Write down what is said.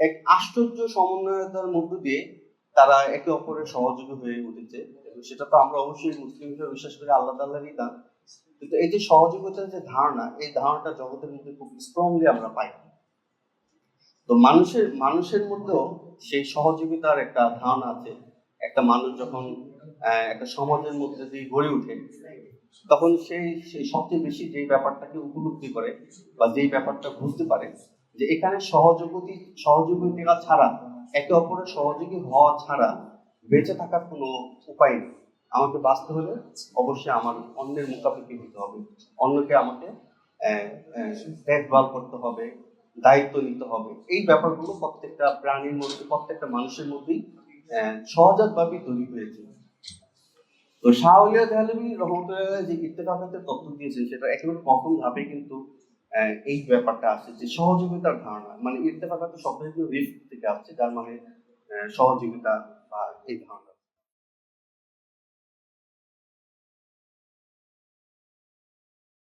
এক আশ্চর্য সমন্বয়তার মধ্য দিয়ে তারা একে অপরের সহযোগী হয়ে উঠেছে। সেটা তো আমরা অবশ্যই মুসলিম হিসেবে বিশ্বাস করি, আল্লাহ তাল্লাহরই দান। কিন্তু এই যে সহযোগিতার যে ধারণা, এই ধারণাটা জগতের মধ্যে খুব স্ট্রংলি আমরা পাই। তো মানুষের মানুষের মধ্যেও সেই সহযোগিতার একটা ধারণা আছে। একটা মানুষ যখন একটা সমাজের মধ্যে দিয়ে গড়ে উঠে তখন সেই সবচেয়ে বেশি যেই ব্যাপারটাকে উপলব্ধি করে বা যেই ব্যাপারটা বুঝতে পারে যে এখানে সহযোগী সহযোগিতা ছাড়া, একে অপরের সহযোগী হওয়া ছাড়া বেঁচে থাকার কোনো উপায় নেই। আমাকে বাঁচতে হলে অবশ্যই আমার অন্যের মোকাবিলা দিতে হবে। অন্যকে আমাকে দেখভাল করতে হবে, দায়িত্ব নিতে হবে। এই ব্যাপারগুলো প্রত্যেকটা প্রাণীর মধ্যে, প্রত্যেকটা মানুষের মধ্যেই সহজাতভাবেই তৈরি হয়েছে। তো শাহলিয়া দেহলভি রহমতুল্লাহ যে ইত্তেফাকের তথ্য দিয়েছেন, সেটা একেবারে কখন ভাবে কিন্তু এই ব্যাপারটা আসছে যে সহযোগিতার ধারণা মানে ইত্তেফাকাত শব্দ রিস্ক থেকে আসছে, যার মানে সহযোগিতা বা এই ধারণা।